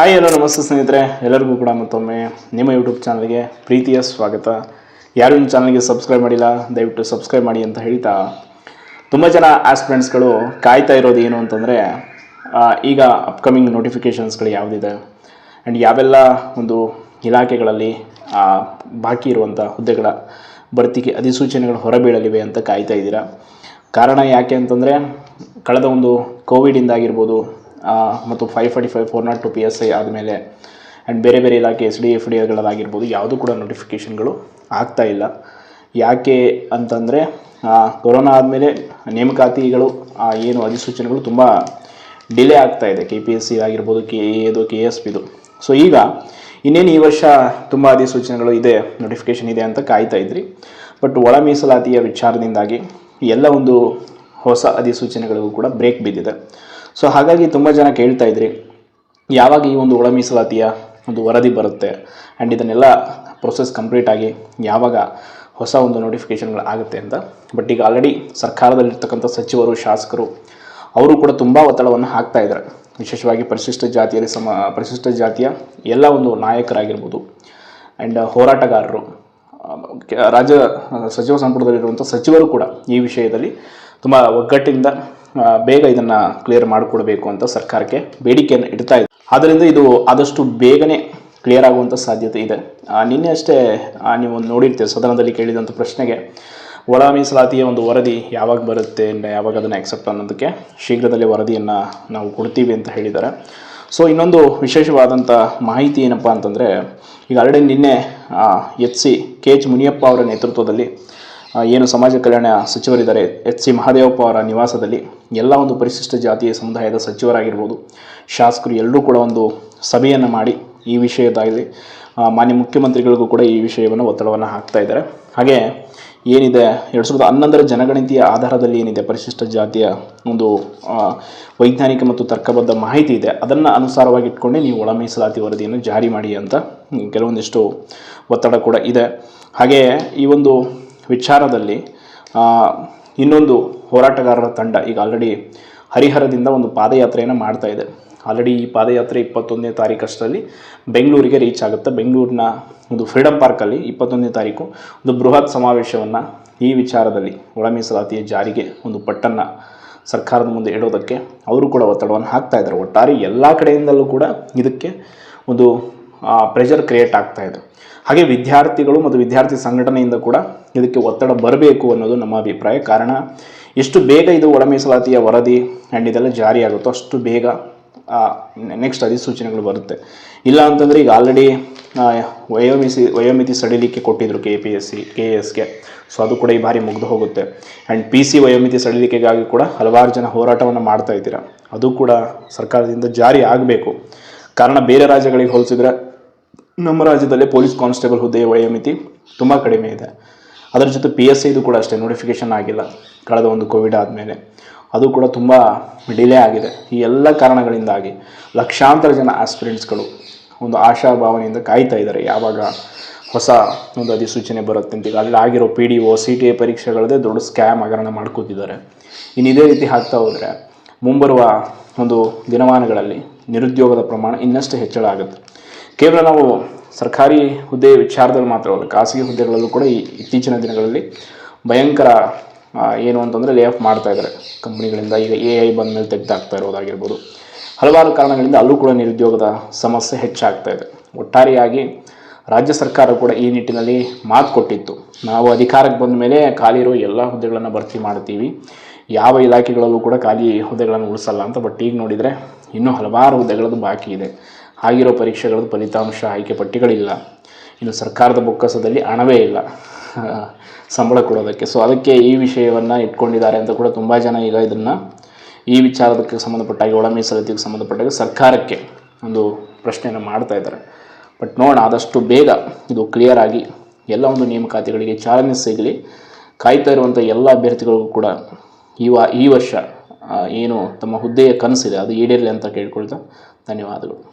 Hi ಎಲ್ಲೋ ನಮಸ್ತೆ ಸ್ನೇಹಿತರೆ. ಎಲ್ಲರಿಗೂ ಕೂಡ ಮತ್ತೊಮ್ಮೆ ನಿಮ್ಮ ಯೂಟ್ಯೂಬ್ ಚಾನಲ್ಗೆ ಪ್ರೀತಿಯ ಸ್ವಾಗತ. ಯಾರು ನಿಮ್ಮ ಚಾನಲ್ಗೆ ಸಬ್ಸ್ಕ್ರೈಬ್ ಮಾಡಿಲ್ಲ ದಯವಿಟ್ಟು ಸಬ್ಸ್ಕ್ರೈಬ್ ಮಾಡಿ ಅಂತ ಹೇಳ್ತಾ ತುಂಬ ಜನ ಆಸ್ಪಿರೆಂಟ್ಸ್ಗಳು ಕಾಯ್ತಾ ಇರೋದು ಏನು ಅಂತಂದರೆ ಈಗ ಅಪ್ಕಮಿಂಗ್ ನೋಟಿಫಿಕೇಷನ್ಸ್ಗಳು ಯಾವುದಿದೆ. ಆ್ಯಂಡ್ ಯಾವೆಲ್ಲ ಒಂದು ಇಲಾಖೆಗಳಲ್ಲಿ ಬಾಕಿ ಇರುವಂಥ ಹುದ್ದೆಗಳ ಭರ್ತಿಗೆ ಅಧಿಸೂಚನೆಗಳು ಹೊರಬೀಳಲಿವೆ ಅಂತ ಕಾಯ್ತಾ ಇದ್ದೀರಾ? ಕಾರಣ ಯಾಕೆ ಅಂತಂದರೆ ಕಳೆದ ಒಂದು ಕೋವಿಡಿಂದಾಗಿರ್ಬೋದು ಆ, ಮತ್ತು five forty five four not to P S I ಆದಮೇಲೆ ಆ್ಯಂಡ್ ಬೇರೆ ಬೇರೆ ಇಲಾಖೆ ಎಸ್ ಡಿ ಎಫ್ ಡಿ ಎಗಳಾಗಿರ್ಬೋದು ಯಾವುದೂ ಕೂಡ ನೋಟಿಫಿಕೇಷನ್ಗಳು ಆಗ್ತಾ ಇಲ್ಲ. ಯಾಕೆ ಅಂತಂದರೆ ಕೊರೋನಾ ಆದಮೇಲೆ ನೇಮಕಾತಿಗಳು ಏನು ಅಧಿಸೂಚನೆಗಳು ತುಂಬ ಡಿಲೇ ಆಗ್ತಾ ಇದೆ. ಕೆ ಪಿ ಎಸ್ ಸಿ ಆಗಿರ್ಬೋದು ಕೆ ಎದು ಕೆ ಎಸ್ ಪಿದು ಸೊ ಈಗ ಇನ್ನೇನು ಈ ವರ್ಷ ತುಂಬ ಅಧಿಸೂಚನೆಗಳು ಇದೆ ನೋಟಿಫಿಕೇಷನ್ ಇದೆ ಅಂತ ಕಾಯ್ತಾ ಇದ್ರಿ. ಬಟ್ ಒಳ ಮೀಸಲಾತಿಯ ವಿಚಾರದಿಂದಾಗಿ ಎಲ್ಲ ಒಂದು ಹೊಸ ಅಧಿಸೂಚನೆಗಳಿಗೂ ಕೂಡ ಬ್ರೇಕ್ ಬಿದ್ದಿದೆ. ಸೊ ಹಾಗಾಗಿ ತುಂಬ ಜನ ಕೇಳ್ತಾ ಇದ್ರಿ, ಯಾವಾಗ ಈ ಒಂದು ಒಳ ಮೀಸಲಾತಿಯ ಒಂದು ವರದಿ ಬರುತ್ತೆ? ಆ್ಯಂಡ್ ಇದನ್ನೆಲ್ಲ ಪ್ರೊಸೆಸ್ ಕಂಪ್ಲೀಟ್ ಆಗಿ ಯಾವಾಗ ಹೊಸ ಒಂದು ನೋಟಿಫಿಕೇಷನ್ಗಳು ಆಗುತ್ತೆ ಅಂತ. ಬಟ್ ಈಗ ಆಲ್ರೆಡಿ ಸರ್ಕಾರದಲ್ಲಿರ್ತಕ್ಕಂಥ ಸಚಿವರು, ಶಾಸಕರು, ಅವರು ಕೂಡ ತುಂಬ ಒತ್ತಡವನ್ನು ಹಾಕ್ತಾ ಇದ್ದಾರೆ. ವಿಶೇಷವಾಗಿ ಪರಿಶಿಷ್ಟ ಜಾತಿಯಲ್ಲಿ ಸಮ, ಪರಿಶಿಷ್ಟ ಜಾತಿಯ ಎಲ್ಲ ಒಂದು ನಾಯಕರಾಗಿರ್ಬೋದು. ಆ್ಯಂಡ್ ಹೋರಾಟಗಾರರು, ರಾಜ್ಯ ಸಚಿವ ಸಂಪುಟದಲ್ಲಿರುವಂಥ ಸಚಿವರು ಕೂಡ ಈ ವಿಷಯದಲ್ಲಿ ತುಂಬ ಒಗ್ಗಟ್ಟಿಂದ ಬೇಗ ಇದನ್ನು ಕ್ಲಿಯರ್ ಮಾಡಿಕೊಡ್ಬೇಕು ಅಂತ ಸರ್ಕಾರಕ್ಕೆ ಬೇಡಿಕೆಯನ್ನು ಇಡ್ತಾ ಇದೆ ಆದ್ದರಿಂದ ಇದು ಆದಷ್ಟು ಬೇಗನೆ ಕ್ಲಿಯರ್ ಆಗುವಂಥ ಸಾಧ್ಯತೆ ಇದೆ. ನಿನ್ನೆ ಅಷ್ಟೇ ನೀವು ನೋಡಿರ್ತೀರಿ, ಸದನದಲ್ಲಿ ಕೇಳಿದಂಥ ಪ್ರಶ್ನೆಗೆ ಒಳ ಮೀಸಲಾತಿಯ ಒಂದು ವರದಿ ಯಾವಾಗ ಬರುತ್ತೆ ಯಾವಾಗ ಅದನ್ನು ಅಕ್ಸೆಪ್ಟ್ ಅನ್ನೋದಕ್ಕೆ ಶೀಘ್ರದಲ್ಲೇ ವರದಿಯನ್ನು ನಾವು ಕೊಡ್ತೀವಿ ಅಂತ ಹೇಳಿದ್ದಾರೆ. ಸೊ ಇನ್ನೊಂದು ವಿಶೇಷವಾದಂಥ ಮಾಹಿತಿ ಏನಪ್ಪ ಅಂತಂದರೆ, ಈಗ ಆಲ್ರೆಡಿ ನಿನ್ನೆ H C K H Muniyappa ಅವರ ನೇತೃತ್ವದಲ್ಲಿ ಏನು ಸಮಾಜ ಕಲ್ಯಾಣ ಸಚಿವರಿದ್ದಾರೆ, ಎಚ್ ಸಿ ಮಹಾದೇವಪ್ಪ ಅವರ ನಿವಾಸದಲ್ಲಿ ಎಲ್ಲ ಒಂದು ಪರಿಶಿಷ್ಟ ಜಾತಿಯ ಸಮುದಾಯದ ಸಚಿವರಾಗಿರ್ಬೋದು. ಶಾಸಕರು ಎಲ್ಲರೂ ಕೂಡ ಒಂದು ಸಭೆಯನ್ನು ಮಾಡಿ ಈ ವಿಷಯದಾಗಲಿ ಮಾನ್ಯ ಮುಖ್ಯಮಂತ್ರಿಗಳಿಗೂ ಕೂಡ ಈ ವಿಷಯವನ್ನು ಒತ್ತಡವನ್ನು ಹಾಕ್ತಾ ಇದ್ದಾರೆ. ಹಾಗೆ ಏನಿದೆ, ಎರಡು ಸಾವಿರದ ಹನ್ನೊಂದರ ಜನಗಣತಿಯ ಆಧಾರದಲ್ಲಿ ಏನಿದೆ ಪರಿಶಿಷ್ಟ ಜಾತಿಯ ಒಂದು ವೈಜ್ಞಾನಿಕ ಮತ್ತು ತರ್ಕಬದ್ಧ ಮಾಹಿತಿ ಇದೆ, ಅದನ್ನು ಅನುಸಾರವಾಗಿ ಇಟ್ಕೊಂಡೇ ನೀವು ಒಳ ಮೀಸಲಾತಿ ವರದಿಯನ್ನು ಜಾರಿ ಮಾಡಿ ಅಂತ ಕೆಲವೊಂದಿಷ್ಟು ಒತ್ತಡ ಕೂಡ ಇದೆ. ಹಾಗೆಯೇ ಈ ಒಂದು ವಿಚಾರದಲ್ಲಿ ಇನ್ನೊಂದು ಹೋರಾಟಗಾರರ ತಂಡ ಈಗ ಆಲ್ರೆಡಿ ಹರಿಹರದಿಂದ ಒಂದು ಪಾದಯಾತ್ರೆಯನ್ನು ಮಾಡ್ತಾ ಇದೆ. ಆಲ್ರೆಡಿ ಈ ಪಾದಯಾತ್ರೆ ಇಪ್ಪತ್ತೊಂದನೇ ತಾರೀಕಷ್ಟರಲ್ಲಿ ಬೆಂಗಳೂರಿಗೆ ರೀಚ್ ಆಗುತ್ತೆ. ಬೆಂಗಳೂರಿನ ಒಂದು ಫ್ರೀಡಮ್ ಪಾರ್ಕಲ್ಲಿ ಇಪ್ಪತ್ತೊಂದನೇ ತಾರೀಕು ಒಂದು ಬೃಹತ್ ಸಮಾವೇಶವನ್ನು ಈ ವಿಚಾರದಲ್ಲಿ ಒಳ ಮೀಸಲಾತಿಯ ಜಾರಿಗೆ ಒಂದು ಪಟ್ಟನ್ನು ಸರ್ಕಾರದ ಮುಂದೆ ಇಡೋದಕ್ಕೆ ಅವರು ಕೂಡ ಒತ್ತಡವನ್ನು ಹಾಕ್ತಾ ಇದ್ದಾರೆ. ಒಟ್ಟಾರೆ ಎಲ್ಲ ಕಡೆಯಿಂದಲೂ ಕೂಡ ಇದಕ್ಕೆ ಒಂದು ಪ್ರೆಷರ್ ಕ್ರಿಯೇಟ್ ಆಗ್ತಾ ಇದೆ. ಹಾಗೆ ವಿದ್ಯಾರ್ಥಿಗಳು ಮತ್ತು ವಿದ್ಯಾರ್ಥಿ ಸಂಘಟನೆಯಿಂದ ಕೂಡ ಇದಕ್ಕೆ ಒತ್ತಡ ಬರಬೇಕು ಅನ್ನೋದು ನಮ್ಮ ಅಭಿಪ್ರಾಯ. ಕಾರಣ, ಎಷ್ಟು ಬೇಗ ಇದು ಒಳ ಮೀಸಲಾತಿಯ ವರದಿ ಆ್ಯಂಡ್ ಇದೆಲ್ಲ ಜಾರಿಯಾಗುತ್ತೋ ಅಷ್ಟು ಬೇಗ ನೆಕ್ಸ್ಟ್ ಅಧಿಸೂಚನೆಗಳು ಬರುತ್ತೆ. ಇಲ್ಲ ಅಂತಂದರೆ ಈಗ ಆಲ್ರೆಡಿ ವಯೋಮಿಸಿ, ವಯೋಮಿತಿ ಸಡಿಲಿಕ್ಕೆ ಕೊಟ್ಟಿದ್ದರು K P S C K ಎಸ್ಗೆ ಸೊ ಅದು ಕೂಡ ಈ ಬಾರಿ ಮುಗಿದು ಹೋಗುತ್ತೆ. ಆ್ಯಂಡ್ ಪಿ ಸಿ ವಯೋಮಿತಿ ಸಡಿಲಿಕೆಗಾಗಿ ಕೂಡ ಹಲವಾರು ಜನ ಹೋರಾಟವನ್ನು ಮಾಡ್ತಾ ಇದ್ದೀರಾ. ಅದು ಕೂಡ ಸರ್ಕಾರದಿಂದ ಜಾರಿ ಆಗಬೇಕು. ಕಾರಣ ಬೇರೆ ರಾಜ್ಯಗಳಿಗೆ ಹೋಲಿಸಿದ್ರೆ ನಮ್ಮ ರಾಜ್ಯದಲ್ಲಿ ಪೊಲೀಸ್ ಕಾನ್ಸ್ಟೇಬಲ್ ಹುದ್ದೆಯ ವಯೋಮಿತಿ ತುಂಬ ಕಡಿಮೆ ಇದೆ. ಅದರ ಜೊತೆ ಪಿ ಎಸ್ ಐದು ಕೂಡ ಅಷ್ಟೇ ನೋಟಿಫಿಕೇಷನ್ ಆಗಿಲ್ಲ ಕಳೆದ ಒಂದು ಕೋವಿಡ್ ಆದಮೇಲೆ. ಅದು ಕೂಡ ತುಂಬ ಡಿಲೇ ಆಗಿದೆ. ಈ ಎಲ್ಲ ಕಾರಣಗಳಿಂದಾಗಿ ಲಕ್ಷಾಂತರ ಜನ ಆಸ್ಪಿರೆಂಟ್ಸ್ಗಳು ಒಂದು ಆಶಾಭಾವನೆಯಿಂದ ಕಾಯ್ತಾ ಇದ್ದಾರೆ. ಯಾವಾಗ ಹೊಸ ಒಂದು ಅಧಿಸೂಚನೆ ಬರುತ್ತೆ ಅಂತ ಈಗ ಅಲ್ಲಿ ಆಗಿರೋ P D O C T A ಪರೀಕ್ಷೆಗಳದೇ ದೊಡ್ಡ ಸ್ಕ್ಯಾಮ್ ಹಗರಣ ಮಾಡ್ಕೋತಿದ್ದಾರೆ. ಇನ್ನು ಇದೇ ರೀತಿ ಹಾಕ್ತಾ ಹೋದರೆ ಮುಂಬರುವ ಒಂದು ದಿನಮಾನಗಳಲ್ಲಿ ನಿರುದ್ಯೋಗದ ಪ್ರಮಾಣ ಇನ್ನಷ್ಟು ಹೆಚ್ಚಳ ಆಗುತ್ತೆ. ಕೇವಲ ನಾವು ಸರ್ಕಾರಿ ಹುದ್ದೆ ವಿಚಾರದಲ್ಲಿ ಮಾತ್ರವಲ್ಲ ಖಾಸಗಿ ಹುದ್ದೆಗಳಲ್ಲೂ ಕೂಡ ಈ ಇತ್ತೀಚಿನ ದಿನಗಳಲ್ಲಿ ಭಯಂಕರ ಏನು ಅಂತಂದರೆ ಲೇ ಆಫ್ ಮಾಡ್ತಾ ಇದ್ದಾರೆ ಕಂಪ್ನಿಗಳಿಂದ. ಈಗ ಎ ಐ ಬಂದ ಮೇಲೆ ತೆಗೆದಾಗ್ತಾ ಇರೋದಾಗಿರ್ಬೋದು. ಹಲವಾರು ಕಾರಣಗಳಿಂದ ಅಲ್ಲೂ ಕೂಡ ನಿರುದ್ಯೋಗದ ಸಮಸ್ಯೆ ಹೆಚ್ಚಾಗ್ತಾ ಇದೆ. ಒಟ್ಟಾರೆಯಾಗಿ ರಾಜ್ಯ ಸರ್ಕಾರ ಕೂಡ ಈ ನಿಟ್ಟಿನಲ್ಲಿ ಮಾತು ಕೊಟ್ಟಿತ್ತು. ನಾವು ಅಧಿಕಾರಕ್ಕೆ ಬಂದ ಮೇಲೆ ಖಾಲಿ ಇರೋ ಎಲ್ಲ ಹುದ್ದೆಗಳನ್ನು ಭರ್ತಿ ಮಾಡ್ತೀವಿ. ಯಾವ ಇಲಾಖೆಗಳಲ್ಲೂ ಕೂಡ ಖಾಲಿ ಹುದ್ದೆಗಳನ್ನು ಉಳಿಸಲ್ಲ ಅಂತ, ಬಟ್ ಈಗ ನೋಡಿದರೆ ಇನ್ನೂ ಹಲವಾರು ಹುದ್ದೆಗಳದ್ದು ಬಾಕಿ ಇದೆ. ಆಗಿರೋ ಪರೀಕ್ಷೆಗಳದ್ದು ಫಲಿತಾಂಶ ಆಯ್ಕೆ ಪಟ್ಟಿಗಳಿಲ್ಲ. ಇನ್ನು ಸರ್ಕಾರದ ಬೊಕ್ಕಸದಲ್ಲಿ ಹಣವೇ ಇಲ್ಲ. ಸಂಬಳ ಕೊಡೋದಕ್ಕೆ. ಸೊ ಅದಕ್ಕೆ ಈ ವಿಷಯವನ್ನು ಇಟ್ಕೊಂಡಿದ್ದಾರೆ ಅಂತ ಕೂಡ ತುಂಬ ಜನ ಈಗ ಇದನ್ನು ಈ ವಿಚಾರದಕ್ಕೆ ಸಂಬಂಧಪಟ್ಟಾಗಿ ಒಳ ಮೀಸಲಾತಿಗೆ ಸಂಬಂಧಪಟ್ಟಾಗ ಸರ್ಕಾರಕ್ಕೆ ಒಂದು ಪ್ರಶ್ನೆಯನ್ನು ಮಾಡ್ತಾ ಇದ್ದಾರೆ. ಬಟ್ ನೋಡೋಣ, ಆದಷ್ಟು ಬೇಗ ಇದು ಕ್ಲಿಯರ್ ಆಗಿ ಎಲ್ಲ ಒಂದು ನೇಮಕಾತಿಗಳಿಗೆ ಚಾಲನೆ ಸಿಗಲಿ. ಕಾಯ್ತಾ ಇರುವಂಥ ಎಲ್ಲ ಅಭ್ಯರ್ಥಿಗಳಿಗೂ ಕೂಡ ಈ ವಾ, ಈ ವರ್ಷ ಏನು ತಮ್ಮ ಹುದ್ದೆಯ ಕನಸಿದೆ, ಅದು ಈಡೇರಲಿ ಅಂತ ಕೇಳ್ಕೊಳ್ತಾ ಧನ್ಯವಾದಗಳು.